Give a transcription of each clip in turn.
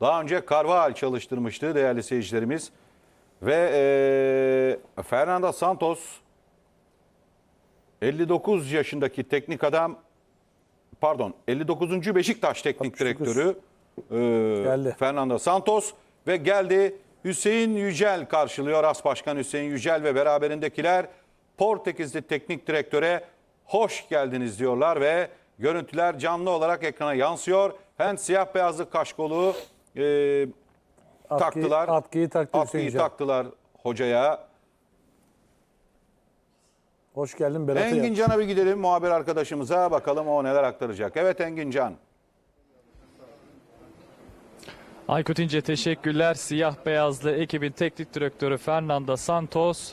Daha önce Carvajal çalıştırmıştı değerli seyircilerimiz. Ve e, Fernando Santos 59 yaşındaki teknik adam pardon 59. Beşiktaş teknik 69. direktörü e, Geldi. Fernando Santos ve geldi Hüseyin Yücel karşılıyor As Başkan Hüseyin Yücel ve beraberindekiler Portekizli teknik direktöre hoş geldiniz diyorlar ve görüntüler canlı olarak ekrana yansıyor. Hem siyah beyazlı kaşkolu e, Atkıyı- taktılar. atkıyı taktı Atkıyı taktılar hocaya. Hoş geldin Berat Engin Can'a bir gidelim muhabir arkadaşımıza bakalım o neler aktaracak. Evet Engin Can. Aykut İnce teşekkürler. Siyah beyazlı ekibin teknik direktörü Fernando Santos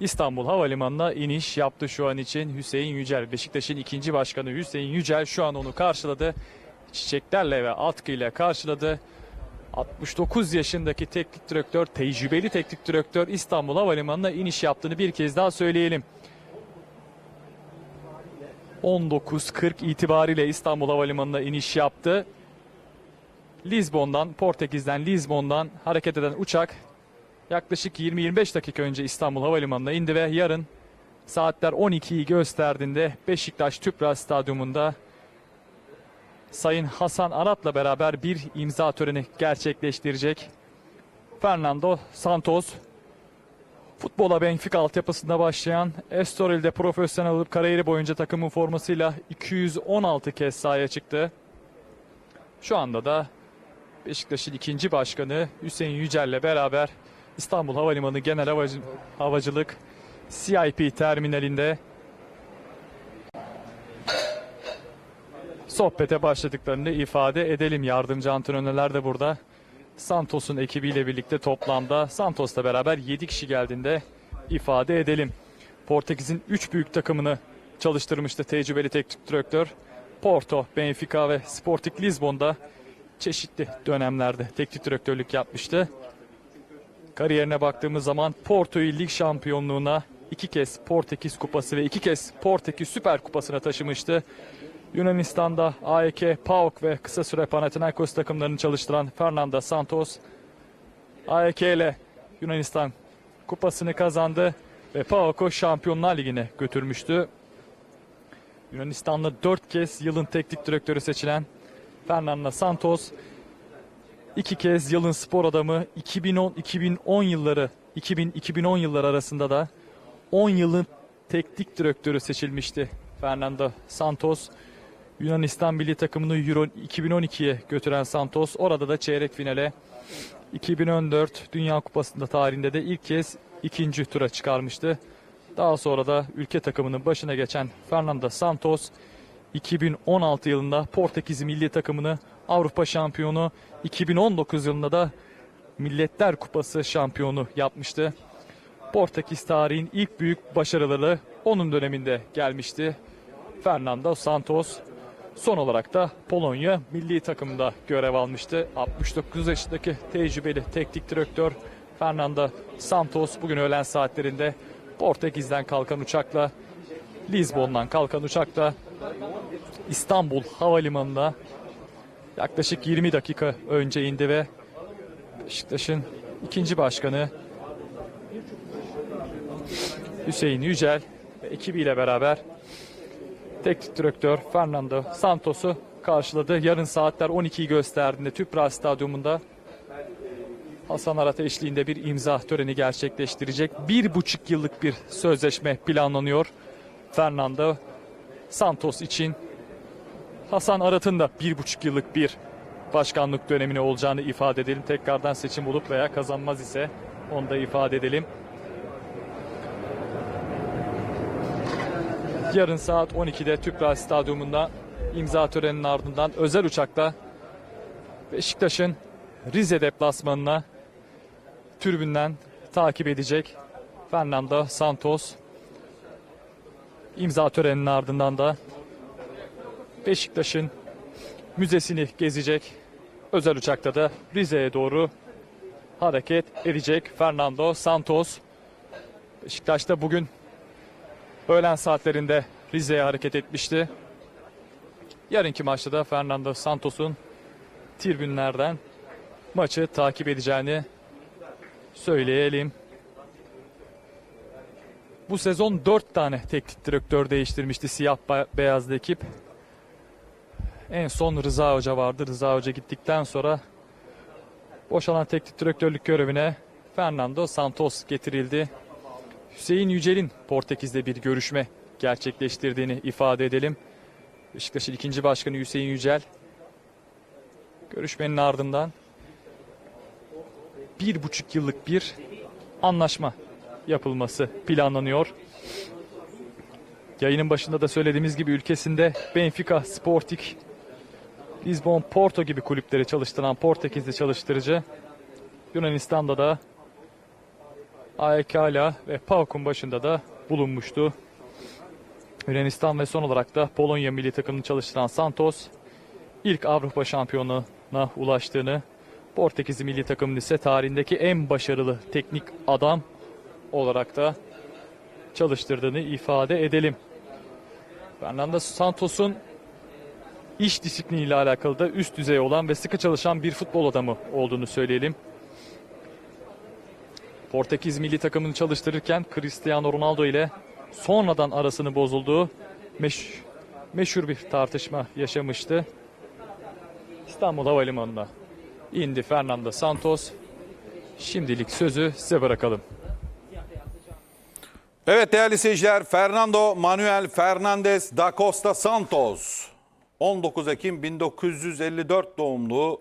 İstanbul Havalimanı'na iniş yaptı şu an için. Hüseyin Yücel, Beşiktaş'ın ikinci başkanı Hüseyin Yücel şu an onu karşıladı. Çiçeklerle ve atkıyla karşıladı. 69 yaşındaki teknik direktör, tecrübeli teknik direktör İstanbul Havalimanı'na iniş yaptığını bir kez daha söyleyelim. 19.40 itibariyle İstanbul Havalimanı'na iniş yaptı. Lizbon'dan, Portekiz'den Lizbon'dan hareket eden uçak yaklaşık 20-25 dakika önce İstanbul Havalimanı'na indi ve yarın saatler 12'yi gösterdiğinde Beşiktaş Tüpraş Stadyumunda Sayın Hasan Arat'la beraber bir imza töreni gerçekleştirecek. Fernando Santos Futbola Benfica altyapısında başlayan Estoril'de profesyonel olup kariyeri boyunca takımın formasıyla 216 kez sahaya çıktı. Şu anda da Beşiktaş'ın ikinci başkanı Hüseyin Yücel'le beraber İstanbul Havalimanı Genel Havacı- Havacılık CIP terminalinde sohbete başladıklarını ifade edelim. Yardımcı antrenörler de burada. Santos'un ekibiyle birlikte toplamda Santos'la beraber 7 kişi geldiğinde ifade edelim. Portekiz'in 3 büyük takımını çalıştırmıştı tecrübeli teknik direktör. Porto, Benfica ve Sporting Lisbon'da çeşitli dönemlerde teknik direktörlük yapmıştı. Kariyerine baktığımız zaman Porto'yu lig şampiyonluğuna iki kez Portekiz Kupası ve iki kez Portekiz Süper Kupası'na taşımıştı. Yunanistan'da AEK, PAOK ve kısa süre Panathinaikos takımlarını çalıştıran Fernando Santos, AEK ile Yunanistan kupasını kazandı ve PAOK'u Şampiyonlar Ligi'ne götürmüştü. Yunanistan'da 4 kez yılın teknik direktörü seçilen Fernando Santos, iki kez yılın spor adamı 2010-2010 yılları 2000-2010 yılları arasında da 10 yılın teknik direktörü seçilmişti Fernando Santos. Yunanistan milli takımını Euro 2012'ye götüren Santos orada da çeyrek finale 2014 Dünya Kupası'nda tarihinde de ilk kez ikinci tura çıkarmıştı. Daha sonra da ülke takımının başına geçen Fernando Santos 2016 yılında Portekiz milli takımını Avrupa şampiyonu, 2019 yılında da Milletler Kupası şampiyonu yapmıştı. Portekiz tarihin ilk büyük başarıları onun döneminde gelmişti. Fernando Santos son olarak da Polonya milli takımında görev almıştı. 69 yaşındaki tecrübeli teknik direktör Fernando Santos bugün öğlen saatlerinde Portekiz'den kalkan uçakla Lizbon'dan kalkan uçakla İstanbul Havalimanı'na yaklaşık 20 dakika önce indi ve Beşiktaş'ın ikinci başkanı Hüseyin Yücel ve ekibiyle beraber teknik direktör Fernando Santos'u karşıladı. Yarın saatler 12'yi gösterdiğinde Tüpraş Stadyumunda Hasan Arat eşliğinde bir imza töreni gerçekleştirecek. Bir buçuk yıllık bir sözleşme planlanıyor. Fernando Santos için Hasan Arat'ın da bir buçuk yıllık bir başkanlık dönemine olacağını ifade edelim. Tekrardan seçim olup veya kazanmaz ise onu da ifade edelim. Yarın saat 12'de Tüpraş Stadyumunda imza töreninin ardından özel uçakla Beşiktaş'ın Rize deplasmanına tribünden takip edecek Fernando Santos. İmza töreninin ardından da Beşiktaş'ın müzesini gezecek. Özel uçakta da Rize'ye doğru hareket edecek Fernando Santos. Beşiktaş'ta bugün öğlen saatlerinde Rize'ye hareket etmişti. Yarınki maçta da Fernando Santos'un tribünlerden maçı takip edeceğini söyleyelim. Bu sezon 4 tane teknik direktör değiştirmişti siyah be- beyazlı ekip. En son Rıza Hoca vardı. Rıza Hoca gittikten sonra boşalan teknik direktörlük görevine Fernando Santos getirildi. Hüseyin Yücel'in Portekiz'de bir görüşme gerçekleştirdiğini ifade edelim. Beşiktaş'ın ikinci başkanı Hüseyin Yücel görüşmenin ardından bir buçuk yıllık bir anlaşma yapılması planlanıyor. Yayının başında da söylediğimiz gibi ülkesinde Benfica, Sporting, Lisbon, Porto gibi kulüpleri çalıştıran Portekizli çalıştırıcı Yunanistan'da da AEK Ala ve PAOK'un başında da bulunmuştu. Yunanistan ve son olarak da Polonya milli takımını çalıştıran Santos ilk Avrupa şampiyonluğuna ulaştığını, Portekiz milli takımının ise tarihindeki en başarılı teknik adam olarak da çalıştırdığını ifade edelim. Fernando Santos'un iş disipliniyle alakalı da üst düzey olan ve sıkı çalışan bir futbol adamı olduğunu söyleyelim. Portekiz milli takımını çalıştırırken Cristiano Ronaldo ile sonradan arasını bozulduğu meş- meşhur bir tartışma yaşamıştı. İstanbul Havalimanı'na indi Fernando Santos. Şimdilik sözü size bırakalım. Evet değerli seyirciler Fernando Manuel Fernandez da Costa Santos 19 Ekim 1954 doğumlu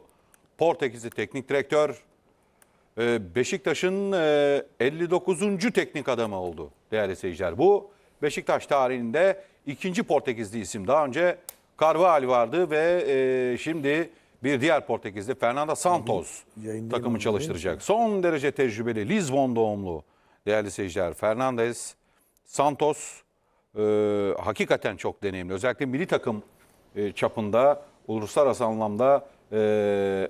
Portekizli teknik direktör Ee, Beşiktaş'ın e, 59. teknik adamı oldu değerli seyirciler. Bu Beşiktaş tarihinde ikinci Portekizli isim. Daha önce Carvalho vardı ve e, şimdi bir diğer Portekizli Fernando Santos Yayındayım takımı çalıştıracak. Son derece tecrübeli Lisbon doğumlu değerli seyirciler Fernandez Santos e, hakikaten çok deneyimli. Özellikle milli takım e, çapında uluslararası anlamda e,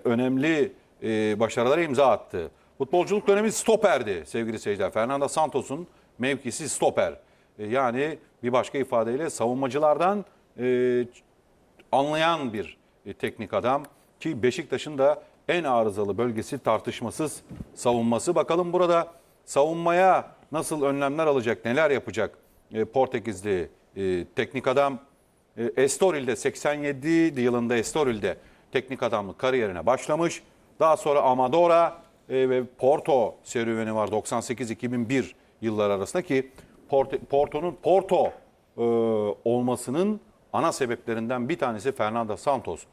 önemli e, başarılara imza attı. Futbolculuk dönemi stoperdi sevgili seyirciler. Fernando Santos'un mevkisi stoper. E, yani bir başka ifadeyle savunmacılardan e, anlayan bir e, teknik adam ki Beşiktaş'ın da en arızalı bölgesi tartışmasız savunması. Bakalım burada savunmaya nasıl önlemler alacak, neler yapacak e, Portekizli e, teknik adam. E, Estoril'de 87 yılında Estoril'de teknik adamlık kariyerine başlamış. Daha sonra Amadora e, ve Porto serüveni var 98-2001 yıllar arasında ki Porto- Porto'nun Porto e, olmasının ana sebeplerinden bir tanesi Fernando Santos.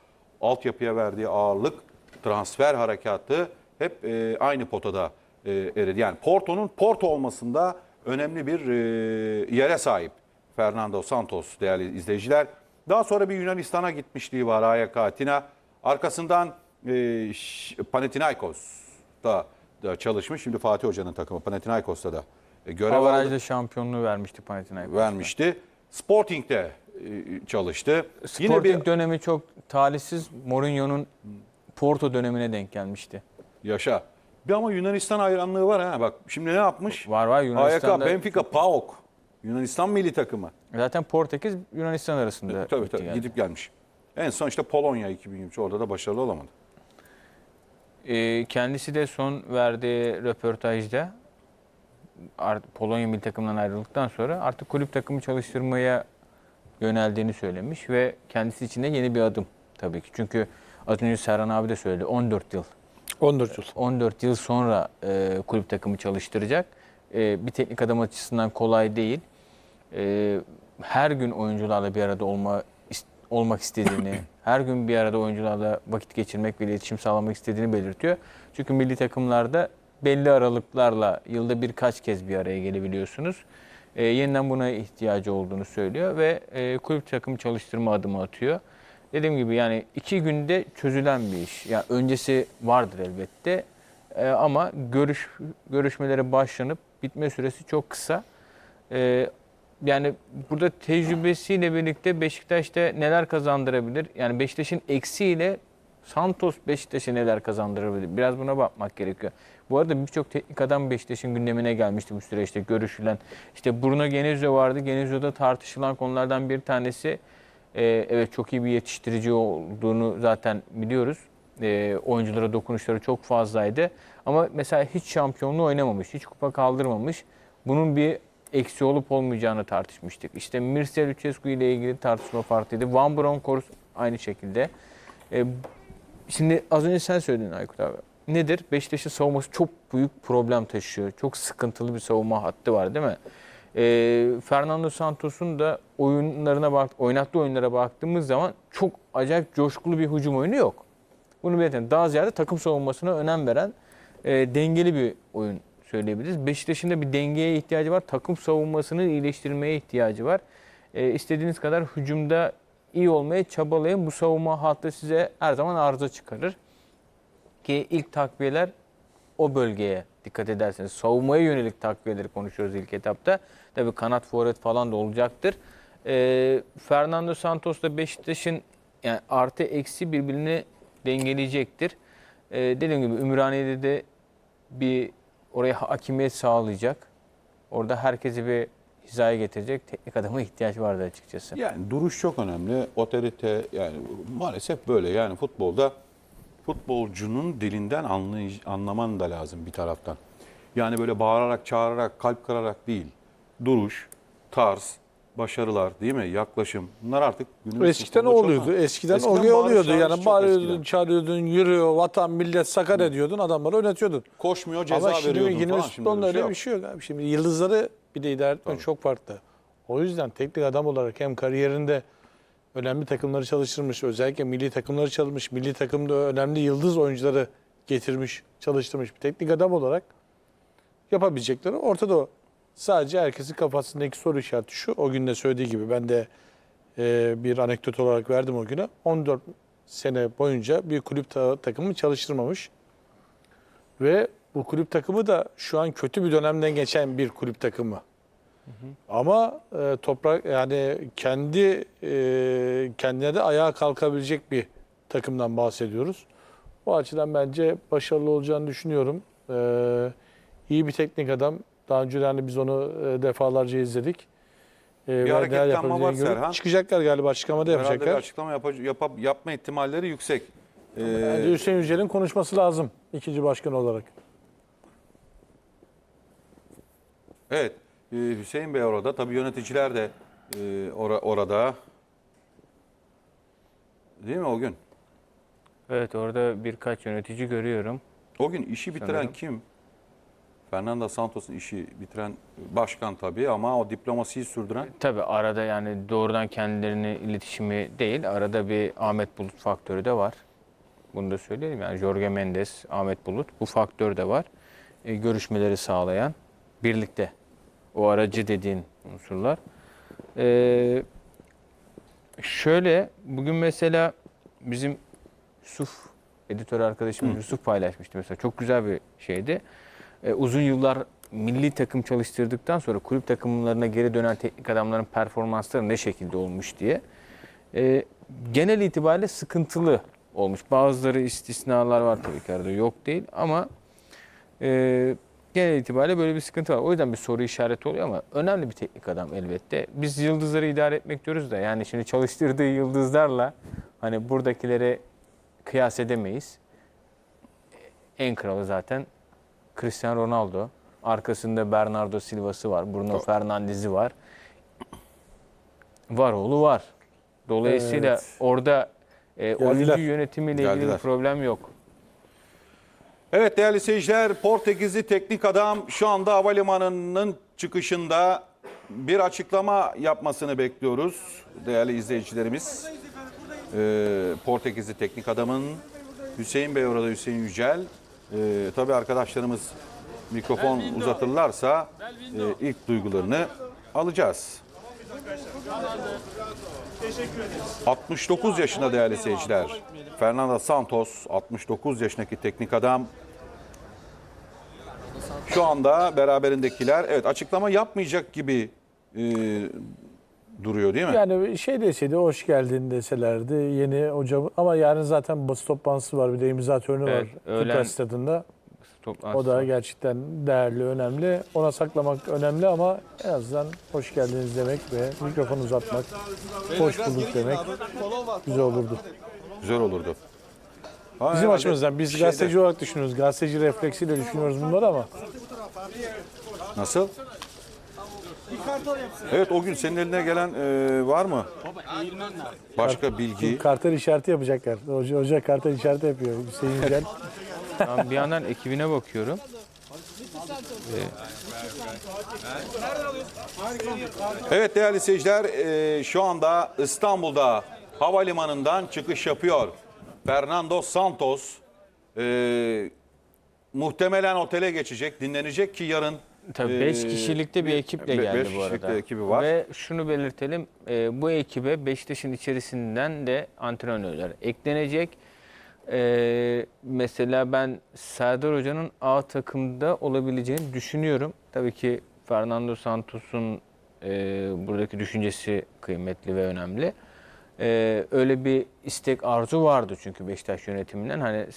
Altyapıya verdiği ağırlık, transfer harekatı hep e, aynı potada eridi. Yani Porto'nun Porto olmasında önemli bir yere sahip Fernando Santos değerli izleyiciler. Daha sonra bir Yunanistan'a gitmişliği var AYK Atina. Arkasından e, Ş- Panathinaikos'ta da çalışmış. Şimdi Fatih Hoca'nın takımı Panathinaikos'ta da e, görev aldı Avarajda şampiyonluğu vermişti Panathinaikos. vermişti. Sporting'de e, çalıştı. Sporting dönemi çok talihsiz. Mourinho'nun Porto dönemine denk gelmişti. yaşa. Bir ama Yunanistan hayranlığı var ha. Bak şimdi ne yapmış? Var var Yunanistan'da. AYK, Benfica, PAOK. Yunanistan milli takımı. Zaten Portekiz Yunanistan arasında. tabii tabii geldi. gidip gelmiş. En son işte Polonya 2023 orada da başarılı olamadı. Ee, kendisi de son verdiği röportajda Polonya milli takımından ayrıldıktan sonra artık kulüp takımı çalıştırmaya yöneldiğini söylemiş ve kendisi için de yeni bir adım tabii ki. Çünkü az önce Serhan abi de söyledi 14 yıl 14 yıl. 14 yıl sonra e, kulüp takımı çalıştıracak. E, bir teknik adam açısından kolay değil. E, her gün oyuncularla bir arada olma olmak istediğini, her gün bir arada oyuncularla vakit geçirmek ve iletişim sağlamak istediğini belirtiyor. Çünkü milli takımlarda belli aralıklarla yılda birkaç kez bir araya gelebiliyorsunuz. E, yeniden buna ihtiyacı olduğunu söylüyor ve e, kulüp takımı çalıştırma adımı atıyor. Dediğim gibi yani iki günde çözülen bir iş. Yani öncesi vardır elbette E, ama görüş görüşmelere başlanıp bitme süresi çok kısa. E, yani burada tecrübesiyle birlikte Beşiktaş'ta neler kazandırabilir? Yani Beşiktaş'ın eksiğiyle Santos Beşiktaş'a neler kazandırabilir? Biraz buna bakmak gerekiyor. Bu arada birçok teknik adam Beşiktaş'ın gündemine gelmişti bu süreçte görüşülen. İşte Bruno Genizio vardı. Genizio'da tartışılan konulardan bir tanesi e, evet çok iyi bir yetiştirici olduğunu zaten biliyoruz. E, oyunculara dokunuşları çok fazlaydı. Ama mesela hiç şampiyonluğu oynamamış, hiç kupa kaldırmamış. Bunun bir eksi olup olmayacağını tartışmıştık. İşte Mircea Lucescu ile ilgili tartışma farklıydı. Van Bronckhorst aynı şekilde. E, şimdi az önce sen söyledin Aykut abi. Nedir? Beşiktaş'ın savunması çok büyük problem taşıyor. Çok sıkıntılı bir savunma hattı var değil mi? E, Fernando Santos'un da oyunlarına bak, oynattığı oyunlara baktığımız zaman çok acayip coşkulu bir hücum oyunu yok. Bunu belirtelim. Daha ziyade takım savunmasına önem veren e, dengeli bir oyun söyleyebiliriz. Beşiktaş'ın da bir dengeye ihtiyacı var. Takım savunmasını iyileştirmeye ihtiyacı var. E, istediğiniz kadar hücumda iyi olmaya çabalayın. Bu savunma hattı size her zaman arıza çıkarır. Ki ilk takviyeler o bölgeye dikkat ederseniz. Savunmaya yönelik takviyeleri konuşuyoruz ilk etapta. Tabii kanat forvet falan da olacaktır. E, Fernando Santos da Beşiktaş'ın yani artı eksi birbirini dengeleyecektir. E, dediğim gibi Ümraniye'de de bir oraya hakimiyet sağlayacak. Orada herkesi bir hizaya getirecek teknik adama ihtiyaç vardı açıkçası. Yani duruş çok önemli. Otorite yani maalesef böyle. Yani futbolda futbolcunun dilinden anlay anlaman da lazım bir taraftan. Yani böyle bağırarak, çağırarak, kalp kırarak değil. Duruş, tarz, başarılar değil mi? Yaklaşım. Bunlar artık günümüz Eskiden çok oluyordu. Eskiden, Eskiden o bağırış oluyordu. çağırış Yani bağırıyordun, eskiden. çağırıyordun, yürüyor, vatan, millet sakar ediyordun, adamları oynatıyordun. Koşmuyor, ceza Ama şimdi veriyordun günümüz falan. Şimdi öyle bir şey yok. şey yok abi. Şimdi yıldızları bir de idare etmek çok farklı. O yüzden teknik adam olarak hem kariyerinde önemli takımları çalıştırmış, özellikle milli takımları çalışmış, milli takımda önemli yıldız oyuncuları getirmiş, çalıştırmış bir teknik adam olarak yapabilecekleri ortada o. Sadece herkesin kafasındaki soru işareti şu. O gün de söylediği gibi ben de e, bir anekdot olarak verdim o güne. 14 sene boyunca bir kulüp ta- takımı çalıştırmamış. Ve bu kulüp takımı da şu an kötü bir dönemden geçen bir kulüp takımı. Ama e, toprak yani kendi e, kendine de ayağa kalkabilecek bir takımdan bahsediyoruz. O açıdan bence başarılı olacağını düşünüyorum. E, iyi bir teknik adam. Daha önce de biz onu e, defalarca izledik. E, ve neler hareketlenme var. Serhan. Çıkacaklar galiba açıklamada Herhalde bir yapacaklar. açıklama yapa- yapa- yapma ihtimalleri yüksek. Ee, Bence Hüseyin Yücel'in konuşması lazım ikinci başkan olarak. Evet, e, Hüseyin Bey orada. Tabii yöneticiler de ora- orada. Değil mi o gün? Evet orada birkaç yönetici görüyorum. O gün işi bitiren Sanırım. kim? Fernando Santos'un işi bitiren başkan tabii ama o diplomasiyi sürdüren Tabii arada yani doğrudan kendilerini iletişimi değil, arada bir Ahmet Bulut faktörü de var. Bunu da söyleyelim yani Jorge Mendes, Ahmet Bulut bu faktör de var. E, görüşmeleri sağlayan birlikte o aracı dediğin unsurlar. E, şöyle bugün mesela bizim Yusuf editör arkadaşımız Yusuf paylaşmıştı mesela çok güzel bir şeydi. E, uzun yıllar milli takım çalıştırdıktan sonra kulüp takımlarına geri dönen teknik adamların performansları ne şekilde olmuş diye. E, genel itibariyle sıkıntılı olmuş. Bazıları istisnalar var tabii ki arada yok değil ama e, genel itibariyle böyle bir sıkıntı var. O yüzden bir soru işareti oluyor ama önemli bir teknik adam elbette. Biz yıldızları idare etmek diyoruz da yani şimdi çalıştırdığı yıldızlarla hani buradakileri kıyas edemeyiz. En kralı zaten Cristiano Ronaldo. Arkasında Bernardo Silva'sı var. Bruno Fernandes'i var. Var oğlu var. Dolayısıyla Evet. orada e, oyuncu Geldiler. yönetimiyle ilgili Geldiler. bir problem yok. Evet değerli seyirciler Portekizli teknik adam şu anda havalimanının çıkışında bir açıklama yapmasını bekliyoruz değerli izleyicilerimiz. Ee, Portekizli teknik adamın Hüseyin Bey orada Hüseyin Yücel. Ee, tabii arkadaşlarımız mikrofon uzatırlarsa e, ilk duygularını alacağız. 69 yaşında değerli seyirciler. Fernando Santos 69 yaşındaki teknik adam. Şu anda beraberindekiler evet açıklama yapmayacak gibi e, duruyor değil mi? Yani şey deseydi hoş geldin deselerdi yeni hocam ama yarın zaten basın toplantısı var bir de imza töreni Evet, var öğlen- Kıbrıs stadında. O da gerçekten değerli, önemli. Ona saklamak önemli ama en azından hoş geldiniz demek ve mikrofon uzatmak, hoş bulduk demek güzel olurdu. Güzel olurdu. Ha, Bizim açımızdan biz şeyde- gazeteci olarak düşünüyoruz. Gazeteci refleksiyle düşünüyoruz bunları ama Nasıl? Evet o gün senin eline gelen e, var mı? Başka bilgi. kartel işareti yapacaklar. Hoca, hoca kartel işareti yapıyor. Hüseyin Yücel. Ben bir yandan ekibine bakıyorum. Evet değerli seyirciler e, şu anda İstanbul'da havalimanından çıkış yapıyor. Fernando Santos e, muhtemelen otele geçecek, dinlenecek ki yarın Tabii 5 e, kişilikte bir ekiple be- geldi beş bu kişilik arada. de ekibi var. Ve şunu belirtelim. e, bu ekibe Beşiktaş'ın içerisinden de antrenörler eklenecek. E, mesela ben Serdar Hoca'nın A takımda olabileceğini düşünüyorum. Tabii ki Fernando Santos'un e, buradaki düşüncesi kıymetli ve önemli. E, öyle bir istek arzu vardı çünkü Beşiktaş yönetiminden. Hani